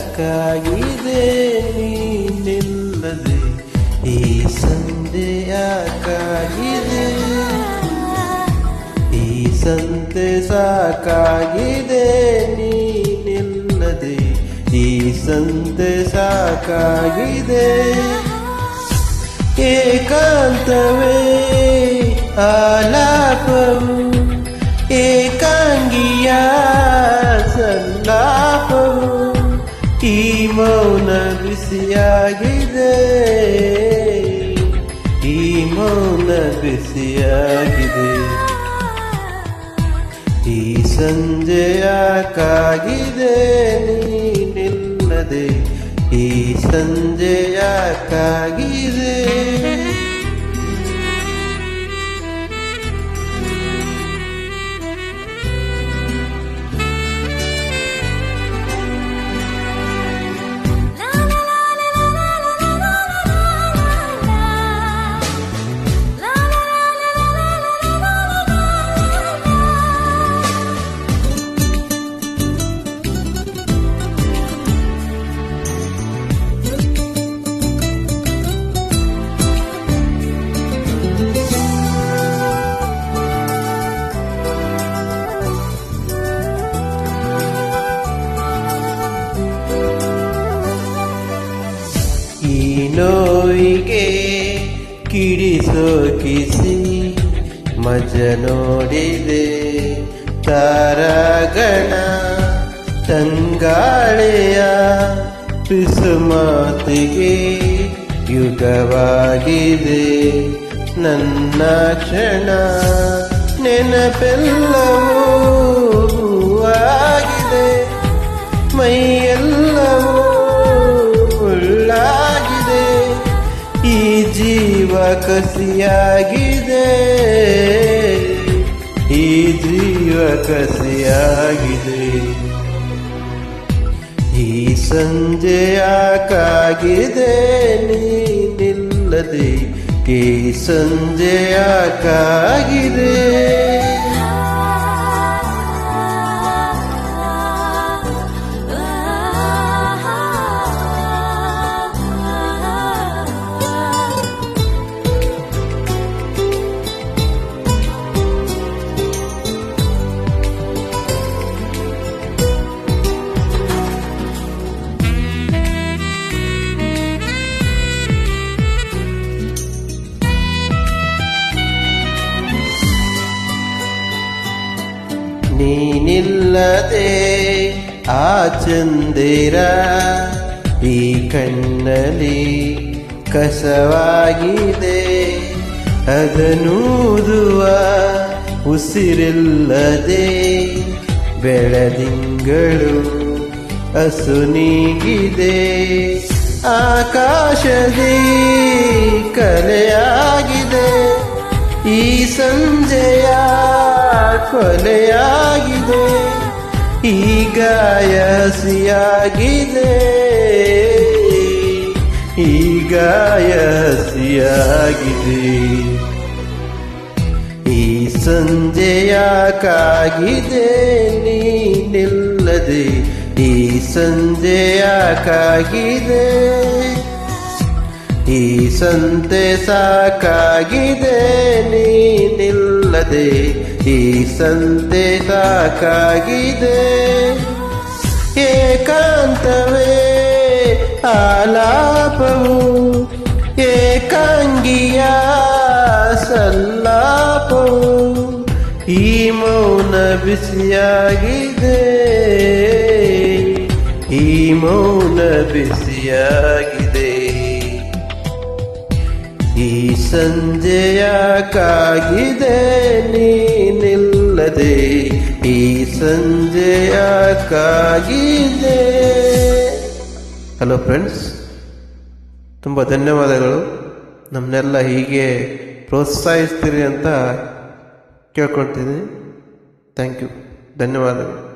ಯಾಕಾಗಿದೆ ನೀನಿಲ್ಲದೆ ಈ ಸಂಜೆ ಯಾಕಾಗಿದೆ ಈ ಸಂತೆ ಸಾಕಾಗಿದೆ ನೀನಿಲ್ಲದೆ ಈ ಸಂತೆ ಸಾಕಾಗಿದೆ ಏಕಾಂತವೇ ಆಲಾಪವು ಬಿಸಿಯಾಗಿದೆ. ಈ ಸಂಜೆಯ ಕಾಗಿದೆ ನೀನಿಲ್ಲದೆ ಈ ಸಂಜೆಯ ಯಾಕಾಗಿದೆ ಈ ನೋವಿಗೆ ಕಿಡಿಸೋ ಕಿಸಿ ಮಜ ನೋಡಿದೆ ತಾರಗಣ ತಂಗಾಳೆಯ ಪಿಸುಮಾತಿಗೆ ಯುಗವಾಗಿದೆ ನನ್ನ ಕ್ಷಣ ನೆನಪೆಲ್ಲವೂ ಆಗಿದೆ ಮೈಯೆಲ್ಲವೂ ಕಸಿಯಾಗಿದೆ. ಈ ಜೀವ ಕಸಿಯಾಗಿದೆ. ಈ ಸಂಜೆ ಯಾಕಾಗಿದೆ? ನೀನಿಲ್ಲದೆ ಈ ಸಂಜೆ ನೀನಿಲ್ಲದೆ ಆ ಚಂದಿರ ಈ ಕಣ್ಣಲ್ಲಿ ಕಸವಾಗಿದೆ. ಅದನೂದುವ ಉಸಿರಿಲ್ಲದೆ ಬೆಳದಿಂಗಳು ಅಸುನೀಗಿದೆ ಆಕಾಶದಿ ಕಲೆಯಾಗಿದೆ. ಈ ಸಂಜೆಯ ಕೊಲೆಯಾಗಿದೆ ಈಗ ಯಸಿಯಾಗಿದೆ ಈಗ ಯಸಿಯಾಗಿದೆ ಈ ಸಂಜೆಯಾಕಾಗಿದೆ ನೀನಿಲ್ಲದೆ. ಈ ಸಂಜೆ ಯಾಕಾಗಿದೆ ಈ ಸಂತೆ ಸಾಕಾಗಿದೆ ನೀನಿಲ್ಲದೆ. ಈ ಸಂತೆ ಸಾಕಾಗಿದೆ ಏಕಾಂತವೇ ಆಲಾಪವು, ಏಕಾಂಗಿಯ ಸಲ್ಲಾಪವು ಈ ಮೌನ ಬಿಸಿಯಾಗಿದೆ. ಈ ಮೌನ ಬಿಸಿಯಾಗಿದೆ. ಈ ಸಂಜೆಯ ಕಾಗಿದೆ ನೀನಿಲ್ಲದೆ ಈ ಸಂಜೆಯ ಕಾಗಿದೆ. ಹಲೋ ಫ್ರೆಂಡ್ಸ್ ತುಂಬ ಧನ್ಯವಾದಗಳು. ನಮ್ಮನ್ನೆಲ್ಲ ಹೀಗೆ ಪ್ರೋತ್ಸಾಹಿಸ್ತೀರಿ ಅಂತ ಕೇಳ್ಕೊಳ್ತೀನಿ ಥ್ಯಾಂಕ್ ಯು ಧನ್ಯವಾದಗಳು.